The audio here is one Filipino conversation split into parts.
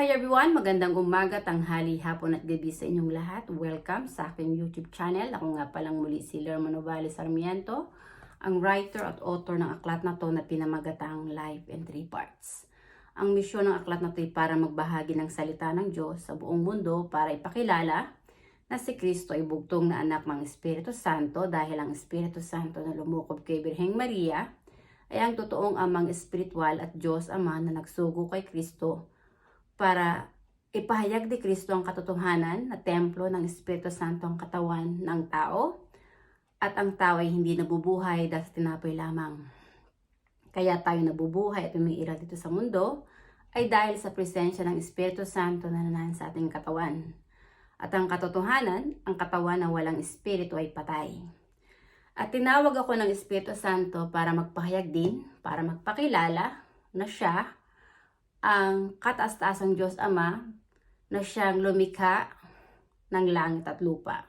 Hi everyone! Magandang umaga, tanghali, hapon at gabi sa inyong lahat. Welcome sa aking YouTube channel. Ako nga palang muli si Lerma Novales Sarmiento, ang writer at author ng aklat na to na pinamagatang Life in Three Parts. Ang misyon ng aklat na to ay para magbahagi ng salita ng Diyos sa buong mundo para ipakilala na si Kristo ay bugtong na anak ng Espiritu Santo dahil ang Espiritu Santo na lumukob kay Birheng Maria ay ang totoong amang espiritual at Diyos Ama na nagsugo kay Kristo para ipahayag ni Kristo ang katotohanan na templo ng Espiritu Santo ang katawan ng tao at ang tao ay hindi nabubuhay dahil sa tinapoy lamang. Kaya tayo nabubuhay at umiiral dito sa mundo ay dahil sa presensya ng Espiritu Santo na nanan sa ating katawan. At ang katotohanan, ang katawan na walang espiritu ay patay. At tinawag ako ng Espiritu Santo para magpahayag din, para magpakilala na siya ang kataas-taasang Diyos Ama na siyang lumikha ng langit at lupa.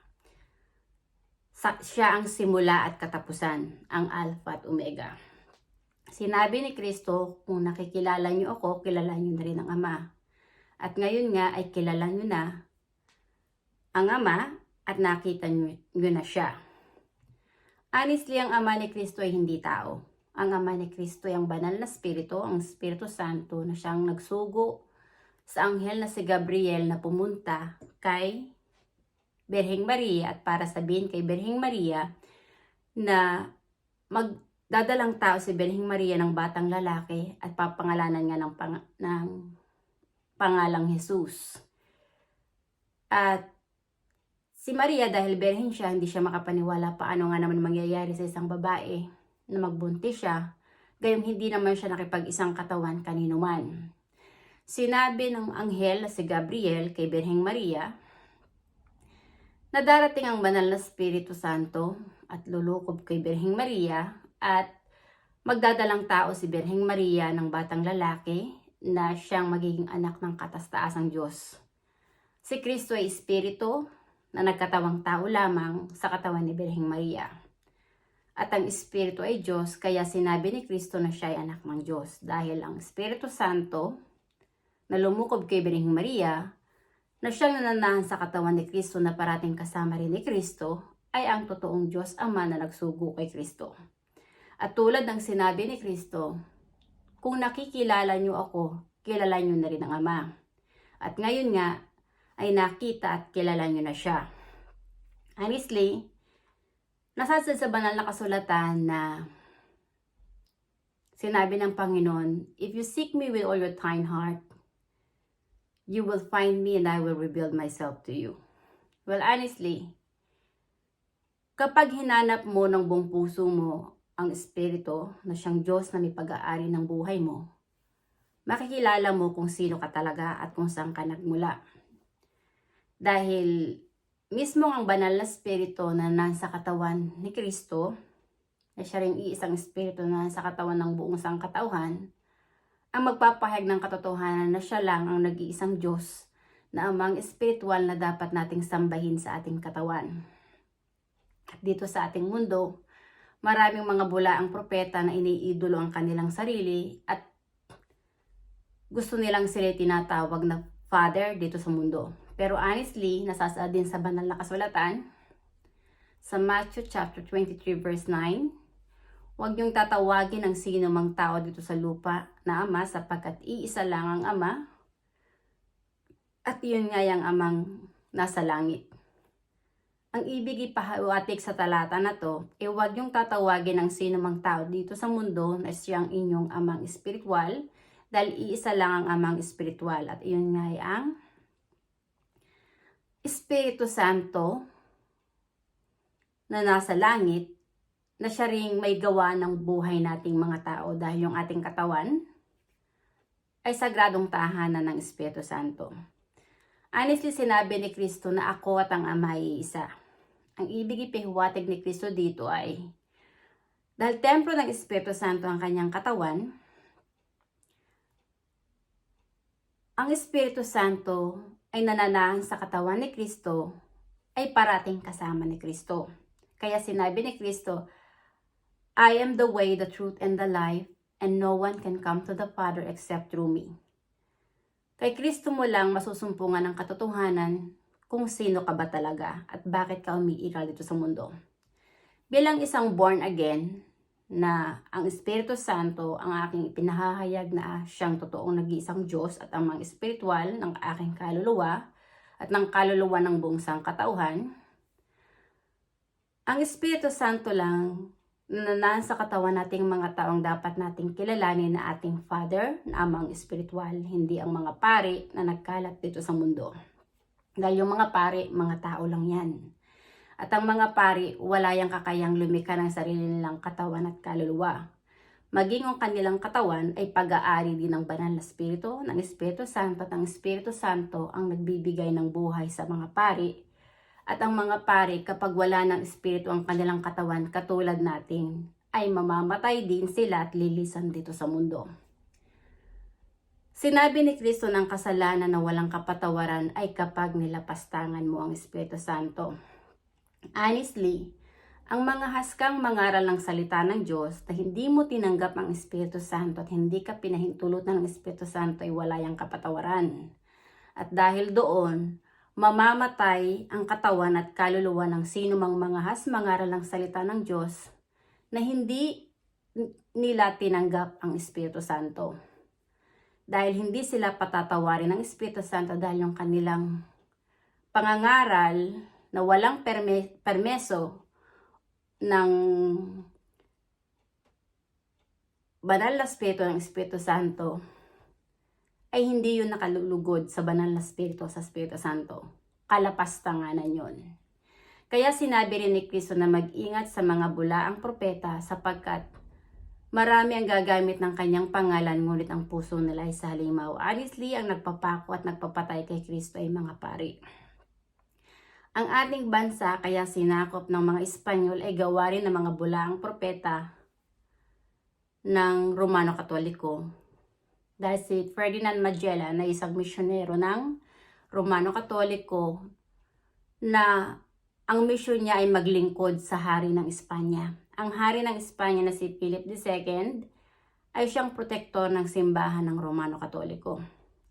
Sa, siya ang simula at katapusan, ang Alpha at Omega. Sinabi ni Kristo, kung nakikilala niyo ako, kilala niyo na rin ang Ama. At ngayon nga ay kilala niyo na ang Ama at nakita niyo, niyo na siya. Honestly, ang Ama ni Kristo ay hindi tao ang Ama ni Kristo ang banal na Espiritu, ang Espiritu Santo na siyang nagsugo sa anghel na si Gabriel na pumunta kay Berheng Maria at para sabihin kay Berheng Maria na magdadalang tao si Berheng Maria ng batang lalaki at papangalanan nga ng, pang, ng pangalang Jesus. At si Maria dahil berhen siya, hindi siya makapaniwala paano nga naman mangyayari sa isang babae na magbuntis siya, gayong hindi naman siya nakipag-isang katawan kanino man. Sinabi ng anghel na si Gabriel kay Birheng Maria na darating ang banal na Espiritu Santo at lulukob kay Birheng Maria at magdadalang tao si Birheng Maria ng batang lalaki na siyang magiging anak ng katastaasang Diyos. Si Kristo ay Espiritu na nagkatawang tao lamang sa katawan ni Birheng Maria at ang Espiritu ay Diyos, kaya sinabi ni Kristo na siya ay anak ng Diyos. Dahil ang Espiritu Santo na lumukob kay Birheng Maria, na siyang nananahan sa katawan ni Kristo na parating kasama rin ni Kristo, ay ang totoong Diyos Ama na nagsugo kay Kristo. At tulad ng sinabi ni Kristo, kung nakikilala niyo ako, kilala niyo na rin ang Ama. At ngayon nga, ay nakita at kilala niyo na siya. Honestly, Nasasad sa banal na kasulatan na sinabi ng Panginoon, If you seek me with all your kind heart, you will find me and I will reveal myself to you. Well, honestly, kapag hinanap mo ng buong puso mo ang Espiritu na siyang Diyos na may pag-aari ng buhay mo, makikilala mo kung sino ka talaga at kung saan ka nagmula. Dahil mismo ang banal na spirito na nasa katawan ni Kristo, na siya rin iisang espiritu na nasa katawan ng buong sangkatauhan, ang magpapahayag ng katotohanan na siya lang ang nag-iisang Diyos na amang espiritual na dapat nating sambahin sa ating katawan. At dito sa ating mundo, maraming mga bula ang propeta na iniidolo ang kanilang sarili at gusto nilang sila tinatawag na father dito sa mundo. Pero honestly, nasasaad din sa banal na kasulatan, sa Matthew chapter 23 verse 9, huwag niyong tatawagin ang sino mang tao dito sa lupa na ama sapagkat iisa lang ang ama at iyon nga yung amang nasa langit. Ang ibig ipahawatik sa talata na to, e huwag niyong tatawagin ang sino mang tao dito sa mundo na siyang inyong amang espiritual dahil iisa lang ang amang espiritual at iyon nga ay ang Espiritu Santo na nasa langit na siya ring may gawa ng buhay nating mga tao dahil yung ating katawan ay sagradong tahanan ng Espiritu Santo. Honestly, sinabi ni Kristo na ako at ang Ama ay isa. Ang ibig ipihuwatig ni Kristo dito ay dahil templo ng Espiritu Santo ang kanyang katawan, ang Espiritu Santo ay nananahan sa katawan ni Kristo ay parating kasama ni Kristo. Kaya sinabi ni Kristo, I am the way, the truth, and the life, and no one can come to the Father except through me. Kay Kristo mo lang masusumpungan ng katotohanan kung sino ka ba talaga at bakit ka umiiral dito sa mundo. Bilang isang born again, na ang Espiritu Santo ang aking ipinahahayag na siyang totoong nag-iisang Diyos at ang mga espiritual ng aking kaluluwa at ng kaluluwa ng buong sangkatauhan. Ang Espiritu Santo lang na nasa katawan nating mga taong dapat nating kilalanin na ating Father na amang espiritual, hindi ang mga pari na nagkalat dito sa mundo. Dahil yung mga pari, mga tao lang yan. At ang mga pari, wala yang kakayang lumika ng sarili nilang katawan at kaluluwa. Maging ang kanilang katawan ay pag-aari din ng banal na spirito, ng Espiritu Santo at ang Espiritu Santo ang nagbibigay ng buhay sa mga pari. At ang mga pari, kapag wala ng Espiritu ang kanilang katawan katulad natin, ay mamamatay din sila at lilisan dito sa mundo. Sinabi ni Kristo ng kasalanan na walang kapatawaran ay kapag nilapastangan mo ang Espiritu Santo. Honestly, ang mga haskang mangaral ng salita ng Diyos na hindi mo tinanggap ang Espiritu Santo at hindi ka pinahintulutan ng Espiritu Santo ay wala yang kapatawaran. At dahil doon, mamamatay ang katawan at kaluluwa ng sino mang mga has mangaral ng salita ng Diyos na hindi nila tinanggap ang Espiritu Santo. Dahil hindi sila patatawarin ng Espiritu Santo dahil yung kanilang pangangaral na walang perme- permeso ng banal na spirito ng Espiritu Santo ay hindi yun nakalulugod sa banal na spirito sa Espiritu Santo. Kalapastanganan yun. Kaya sinabi rin ni Kristo na mag-ingat sa mga bulaang propeta sapagkat marami ang gagamit ng kanyang pangalan ngunit ang puso nila ay sa. Honestly, ang nagpapako at nagpapatay kay Kristo ay mga pari. Ang ating bansa kaya sinakop ng mga Espanyol ay gawa rin ng mga bulaang propeta ng Romano Katoliko. Dahil si Ferdinand Magellan na isang misyonero ng Romano Katoliko na ang misyon niya ay maglingkod sa hari ng Espanya. Ang hari ng Espanya na si Philip II ay siyang protektor ng simbahan ng Romano Katoliko.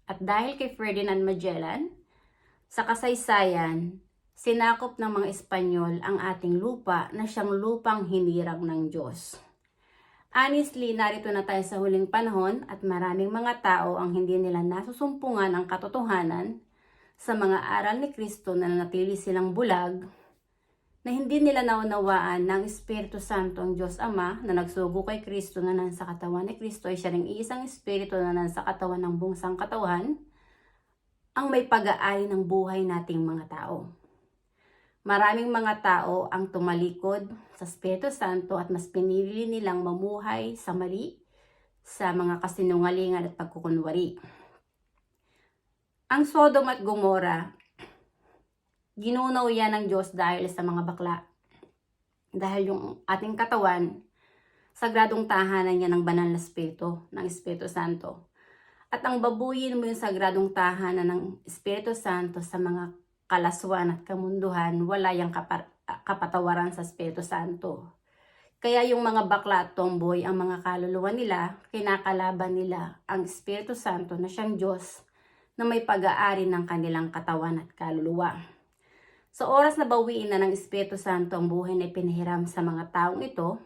At dahil kay Ferdinand Magellan, sa kasaysayan, sinakop ng mga Espanyol ang ating lupa na siyang lupang hinirang ng Diyos. Honestly, narito na tayo sa huling panahon at maraming mga tao ang hindi nila nasusumpungan ang katotohanan sa mga aral ni Kristo na nanatili silang bulag na hindi nila naunawaan ng Espiritu Santo ang Diyos Ama na nagsugo kay Kristo na nasa katawan ni Kristo ay siya ring iisang Espiritu na nasa katawan ng buong sangkatawan ang may pag-aari ng buhay nating mga tao. Maraming mga tao ang tumalikod sa Espiritu Santo at mas pinili nilang mamuhay sa mali, sa mga kasinungalingan at pagkukunwari. Ang Sodom at Gomora, ginunaw yan ng Diyos dahil sa mga bakla. Dahil yung ating katawan, sagradong tahanan niya ng banal na Espiritu, ng Espiritu Santo. At ang babuyin mo yung sagradong tahanan ng Espiritu Santo sa mga kalaswan at kamunduhan, wala yung kapa- kapatawaran sa Espiritu Santo. Kaya yung mga bakla at tomboy, ang mga kaluluwa nila, kinakalaban nila ang Espiritu Santo na siyang Diyos na may pag-aari ng kanilang katawan at kaluluwa. Sa oras na bawiin na ng Espiritu Santo ang buhay na ipinahiram sa mga taong ito,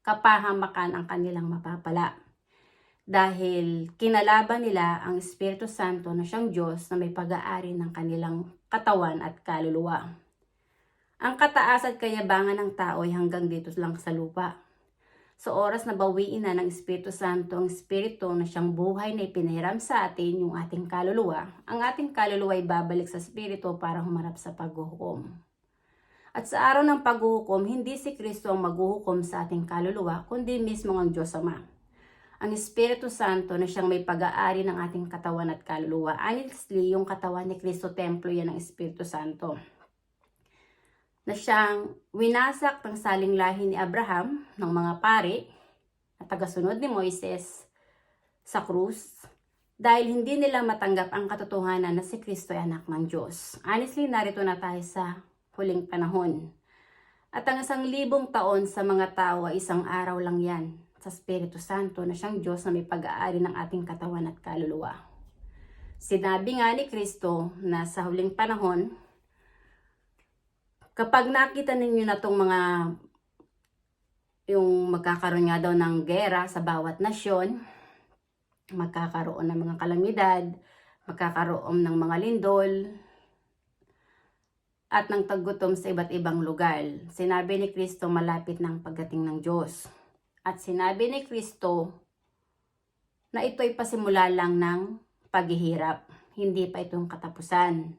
kapahamakan ang kanilang mapapala. Dahil kinalaban nila ang Espiritu Santo na siyang Diyos na may pag-aari ng kanilang katawan at kaluluwa. Ang kataas at kayabangan ng tao ay hanggang dito lang sa lupa. Sa oras na bawiin na ng Espiritu Santo ang Espiritu na siyang buhay na ipinahiram sa atin yung ating kaluluwa, ang ating kaluluwa ay babalik sa Espiritu para humarap sa paghuhukom. At sa araw ng paghuhukom, hindi si Kristo ang maghuhukom sa ating kaluluwa, kundi mismo ang Diyos Ama. Ang Espiritu Santo na siyang may pag-aari ng ating katawan at kaluluwa. Honestly, yung katawan ni Kristo, templo yan ng Espiritu Santo na siyang winasak ng saling lahi ni Abraham ng mga pari na tagasunod ni Moises sa krus dahil hindi nila matanggap ang katotohanan na si Kristo ay anak ng Diyos. Honestly, narito na tayo sa huling panahon. At ang isang libong taon sa mga tao ay isang araw lang yan sa Espiritu Santo na siyang Diyos na may pag-aari ng ating katawan at kaluluwa. Sinabi nga ni Kristo na sa huling panahon, kapag nakita ninyo na tong mga yung magkakaroon nga daw ng gera sa bawat nasyon, magkakaroon ng mga kalamidad, magkakaroon ng mga lindol, at ng taggutom sa iba't ibang lugar. Sinabi ni Kristo malapit ng pagdating ng Diyos. At sinabi ni Kristo na ito'y pasimula lang ng paghihirap, hindi pa itong katapusan.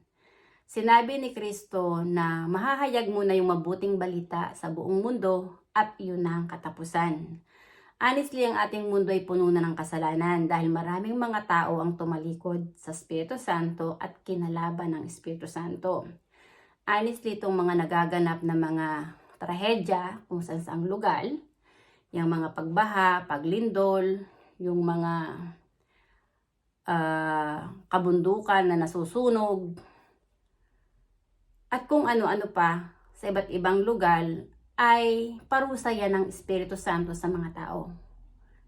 Sinabi ni Kristo na mahahayag muna yung mabuting balita sa buong mundo at yun na ang katapusan. Honestly, ang ating mundo ay puno na ng kasalanan dahil maraming mga tao ang tumalikod sa Espiritu Santo at kinalaban ng Espiritu Santo. Honestly, itong mga nagaganap na mga trahedya kung saan saang lugar, yung mga pagbaha, paglindol, yung mga ah, kabundukan na nasusunog, at kung ano-ano pa sa iba't ibang lugar ay parusa yan ng Espiritu Santo sa mga tao.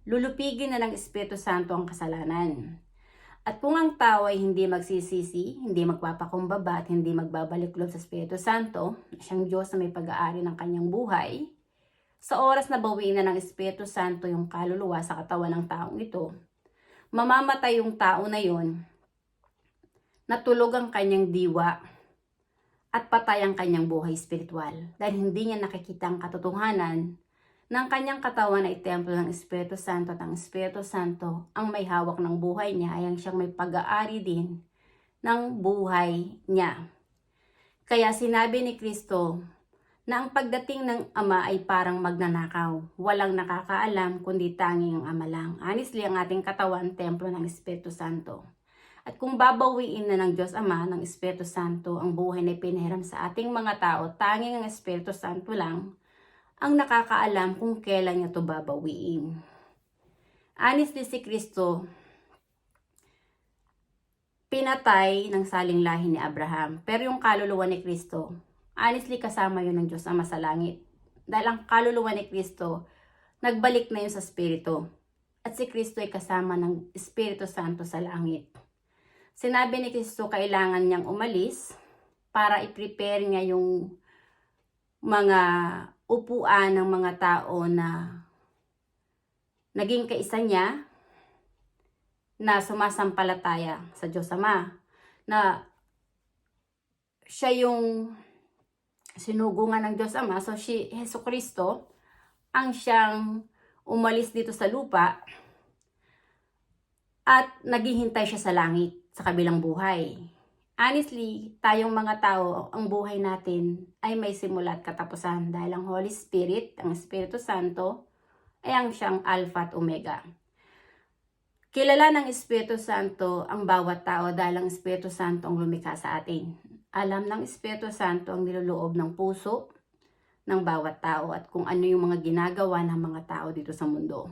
Lulupigin na ng Espiritu Santo ang kasalanan. At kung ang tao ay hindi magsisisi, hindi magpapakumbaba at hindi magbabalik loob sa Espiritu Santo, siyang Diyos na may pag-aari ng kanyang buhay, sa oras na bawiin na ng Espiritu Santo yung kaluluwa sa katawan ng taong ito, mamamatay yung tao na yon, natulog ang kanyang diwa at patay ang kanyang buhay spiritual dahil hindi niya nakikita ang katotohanan ng kanyang katawan ay templo ng Espiritu Santo at ang Espiritu Santo ang may hawak ng buhay niya ay ang siyang may pag-aari din ng buhay niya. Kaya sinabi ni Kristo na ang pagdating ng Ama ay parang magnanakaw. Walang nakakaalam kundi tanging ang Ama lang. Honestly, ang ating katawan, templo ng Espiritu Santo. At kung babawiin na ng Diyos Ama, ng Espiritu Santo, ang buhay na pinahiram sa ating mga tao, tanging ang Espiritu Santo lang, ang nakakaalam kung kailan niya to babawiin. Honestly, si Kristo, pinatay ng saling lahi ni Abraham. Pero yung kaluluwa ni Kristo, honestly, kasama yun ng Diyos Ama sa langit. Dahil ang kaluluwa ni Kristo, nagbalik na yun sa Espiritu. At si Kristo ay kasama ng Espiritu Santo sa langit. Sinabi ni Kristo, kailangan niyang umalis para i-prepare niya yung mga upuan ng mga tao na naging kaisa niya na sumasampalataya sa Diyos Ama na siya yung sinugungan ng Diyos Ama so si Heso Kristo ang siyang umalis dito sa lupa at naghihintay siya sa langit sa kabilang buhay honestly, tayong mga tao, ang buhay natin ay may simula at katapusan dahil ang Holy Spirit, ang Espiritu Santo, ay ang siyang Alpha at Omega. Kilala ng Espiritu Santo ang bawat tao dahil ang Espiritu Santo ang lumikha sa atin. Alam ng Espiritu Santo ang niloloob ng puso ng bawat tao at kung ano yung mga ginagawa ng mga tao dito sa mundo.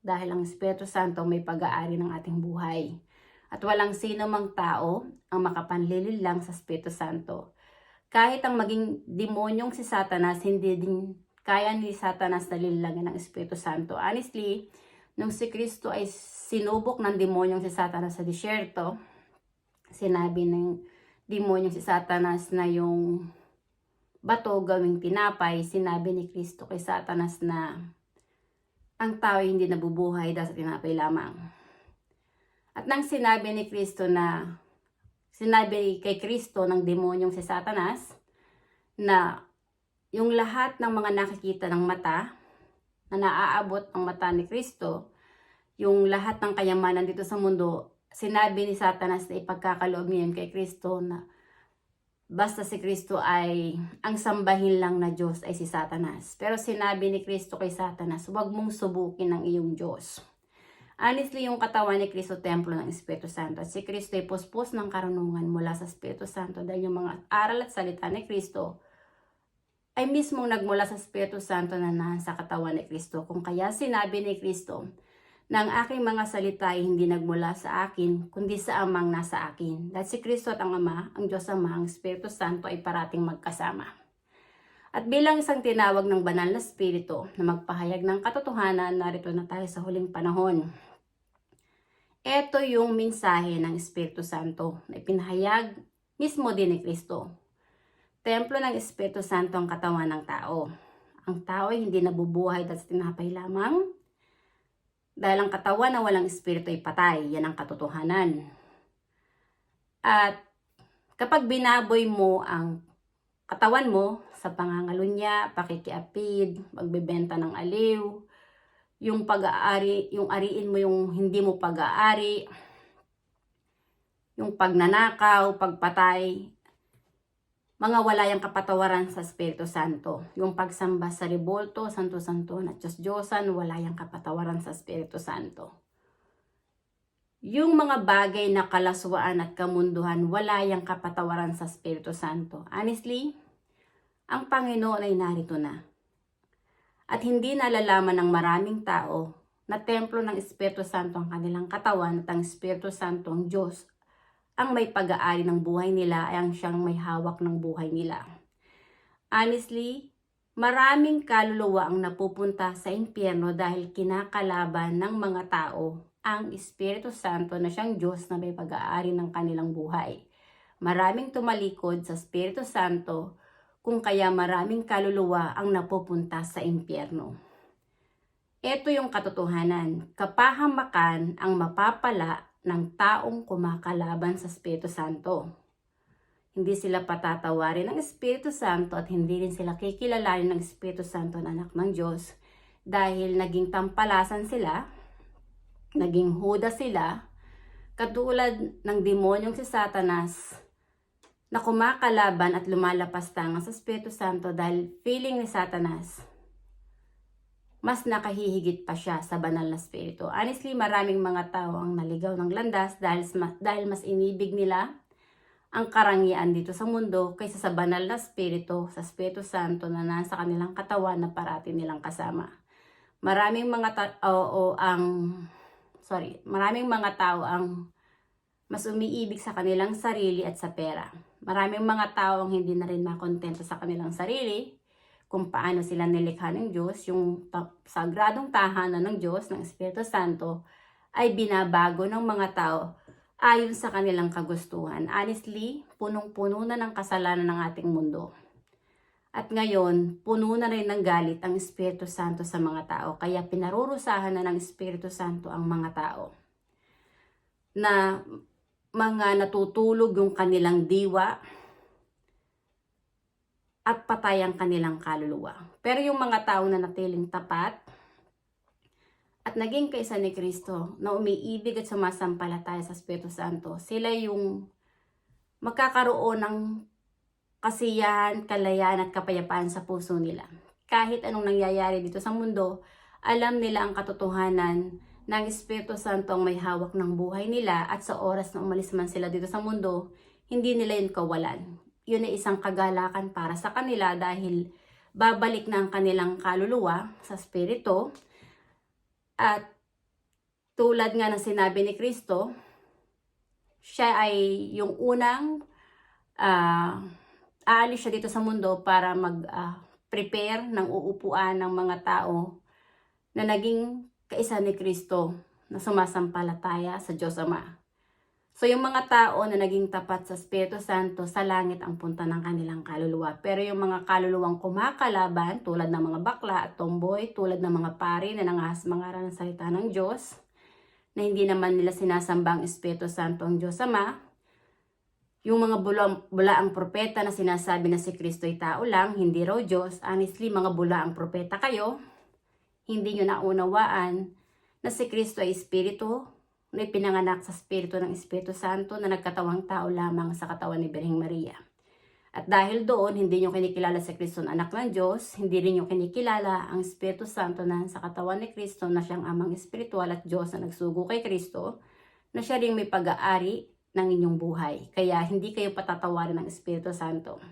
Dahil ang Espiritu Santo may pag-aari ng ating buhay at walang sino mang tao ang makapanlilil lang sa Espiritu Santo. Kahit ang maging demonyong si Satanas, hindi din kaya ni Satanas na lilangan ng Espiritu Santo. Honestly, nung si Kristo ay sinubok ng demonyong si Satanas sa disyerto, sinabi ng demonyong si Satanas na yung bato gawing tinapay, sinabi ni Kristo kay Satanas na ang tao hindi nabubuhay dahil sa tinapay lamang. At nang sinabi ni Kristo na sinabi kay Kristo ng demonyong si Satanas na yung lahat ng mga nakikita ng mata na naaabot ang mata ni Kristo, yung lahat ng kayamanan dito sa mundo, sinabi ni Satanas na ipagkakaloob niya kay Kristo na basta si Kristo ay ang sambahin lang na Diyos ay si Satanas. Pero sinabi ni Kristo kay Satanas, huwag mong subukin ang iyong Diyos. Honestly, yung katawan ni Kristo, templo ng Espiritu Santo. At si Kristo ay puspos ng karunungan mula sa Espiritu Santo dahil yung mga aral at salita ni Kristo ay mismong nagmula sa Espiritu Santo na nasa katawan ni Kristo. Kung kaya sinabi ni Kristo na ang aking mga salita ay hindi nagmula sa akin, kundi sa amang nasa akin. Dahil si Kristo at ang Ama, ang Diyos Ama, ang Espiritu Santo ay parating magkasama. At bilang isang tinawag ng banal na Espiritu na magpahayag ng katotohanan, narito na tayo sa huling panahon Ito yung mensahe ng Espiritu Santo na ipinahayag mismo din ni Kristo. Templo ng Espiritu Santo ang katawan ng tao. Ang tao ay hindi nabubuhay dahil sa tinapay lamang. Dahil ang katawan na walang espiritu ay patay. Yan ang katotohanan. At kapag binaboy mo ang katawan mo sa pangangalunya, pakikiapid, pagbebenta ng aliw, yung pag-aari, yung ariin mo yung hindi mo pag-aari, yung pagnanakaw, pagpatay, mga wala yung kapatawaran sa Espiritu Santo. Yung pagsamba sa Ribolto, Santo-Santo, at Diyos-Diyosan, wala yung kapatawaran sa Espiritu Santo. Yung mga bagay na kalaswaan at kamunduhan, wala yung kapatawaran sa Espiritu Santo. Honestly, ang Panginoon ay narito na. At hindi nalalaman ng maraming tao na templo ng Espiritu Santo ang kanilang katawan at ang Espiritu Santo ang Diyos ang may pag-aari ng buhay nila ay ang siyang may hawak ng buhay nila. Honestly, maraming kaluluwa ang napupunta sa impyerno dahil kinakalaban ng mga tao ang Espiritu Santo na siyang Diyos na may pag-aari ng kanilang buhay. Maraming tumalikod sa Espiritu Santo kung kaya maraming kaluluwa ang napupunta sa impyerno. Ito yung katotohanan. Kapahamakan ang mapapala ng taong kumakalaban sa Espiritu Santo. Hindi sila patatawarin ng Espiritu Santo at hindi rin sila kikilalanin ng Espiritu Santo na anak ng Diyos dahil naging tampalasan sila, naging huda sila, katulad ng demonyong si Satanas na kumakalaban at lumalapas tangan sa Espiritu Santo dahil feeling ni Satanas mas nakahihigit pa siya sa banal na spirito. Honestly, maraming mga tao ang naligaw ng landas dahil, dahil mas inibig nila ang karangian dito sa mundo kaysa sa banal na spirito, sa Espiritu Santo na nasa kanilang katawan na parati nilang kasama. Maraming mga tao ang sorry, maraming mga tao ang mas umiibig sa kanilang sarili at sa pera. Maraming mga tao ang hindi na rin makontento sa kanilang sarili kung paano sila nilikha ng Diyos, yung sagradong tahanan ng Diyos, ng Espiritu Santo, ay binabago ng mga tao ayon sa kanilang kagustuhan. Honestly, punong-puno na ng kasalanan ng ating mundo. At ngayon, puno na rin ng galit ang Espiritu Santo sa mga tao, kaya pinarurusahan na ng Espiritu Santo ang mga tao. Na mga natutulog yung kanilang diwa, at patay ang kanilang kaluluwa. Pero yung mga tao na natiling tapat at naging kaisa ni Kristo na umiibig at sumasampalataya sa Espiritu Santo, sila yung magkakaroon ng kasiyahan, kalayaan at kapayapaan sa puso nila. Kahit anong nangyayari dito sa mundo, alam nila ang katotohanan ng Espiritu Santo ang may hawak ng buhay nila at sa oras na umalis man sila dito sa mundo, hindi nila yun kawalan yun ay isang kagalakan para sa kanila dahil babalik na ang kanilang kaluluwa sa spirito. At tulad nga ng sinabi ni Kristo, siya ay yung unang uh, aalis siya dito sa mundo para mag-prepare uh, ng uupuan ng mga tao na naging kaisa ni Kristo na sumasampalataya sa Diyos Ama. So yung mga tao na naging tapat sa Espiritu Santo, sa langit ang punta ng kanilang kaluluwa. Pero yung mga kaluluwang kumakalaban, tulad ng mga bakla at tomboy, tulad ng mga pari na nangahas mangaral ng salita ng Diyos, na hindi naman nila sinasamba ang Espiritu Santo ang Diyos Ama, yung mga bula, bula ang propeta na sinasabi na si Kristo ay tao lang, hindi raw Diyos, honestly mga bula ang propeta kayo, hindi nyo naunawaan na si Kristo ay Espiritu, na ipinanganak sa Espiritu ng Espiritu Santo na nagkatawang tao lamang sa katawan ni Birheng Maria. At dahil doon, hindi nyo kinikilala si Kristo na anak ng Diyos, hindi rin nyo kinikilala ang Espiritu Santo na sa katawan ni Kristo na siyang amang espiritual at Diyos na nagsugo kay Kristo, na siya rin may pag-aari ng inyong buhay. Kaya hindi kayo patatawarin ng Espiritu Santo.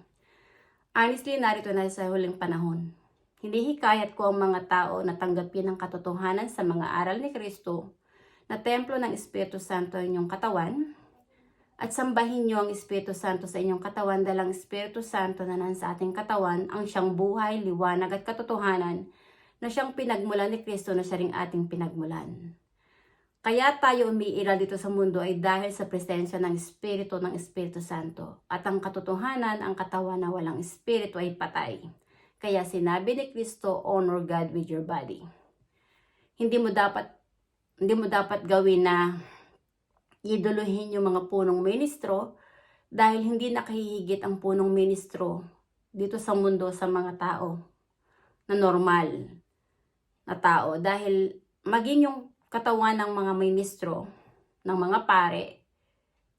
Honestly, narito na sa huling panahon. Hindi hikayat ko ang mga tao na tanggapin ang katotohanan sa mga aral ni Kristo na templo ng Espiritu Santo inyong katawan at sambahin niyo ang Espiritu Santo sa inyong katawan dahil ang Espiritu Santo na nasa ating katawan ang siyang buhay, liwanag at katotohanan na siyang pinagmulan ni Kristo na siya ring ating pinagmulan. Kaya tayo umiiral dito sa mundo ay dahil sa presensya ng Espiritu ng Espiritu Santo. At ang katotohanan, ang katawan na walang Espiritu ay patay. Kaya sinabi ni Kristo, honor God with your body. Hindi mo dapat hindi mo dapat gawin na iduluhin yung mga punong ministro dahil hindi nakahihigit ang punong ministro dito sa mundo sa mga tao na normal na tao. Dahil maging yung katawan ng mga ministro ng mga pare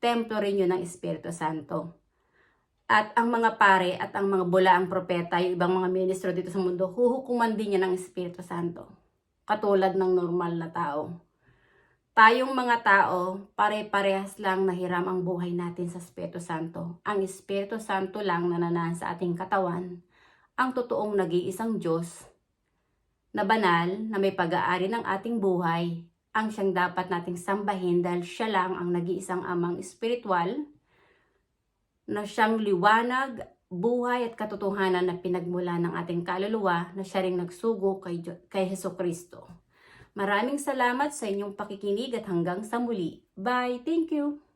templo rin yun ng Espiritu Santo. At ang mga pare at ang mga bulaang propeta yung ibang mga ministro dito sa mundo huhukuman din yan ng Espiritu Santo. Katulad ng normal na tao Tayong mga tao, pare-parehas lang nahiram ang buhay natin sa Espiritu Santo. Ang Espiritu Santo lang nananahan sa ating katawan, ang totoong nag-iisang Diyos na banal na may pag-aari ng ating buhay, ang siyang dapat nating sambahin dahil siya lang ang nag-iisang amang espiritual na siyang liwanag, buhay at katotohanan na pinagmula ng ating kaluluwa na siya ring nagsugo kay, kay Heso Kristo. Maraming salamat sa inyong pakikinig at hanggang sa muli. Bye! Thank you!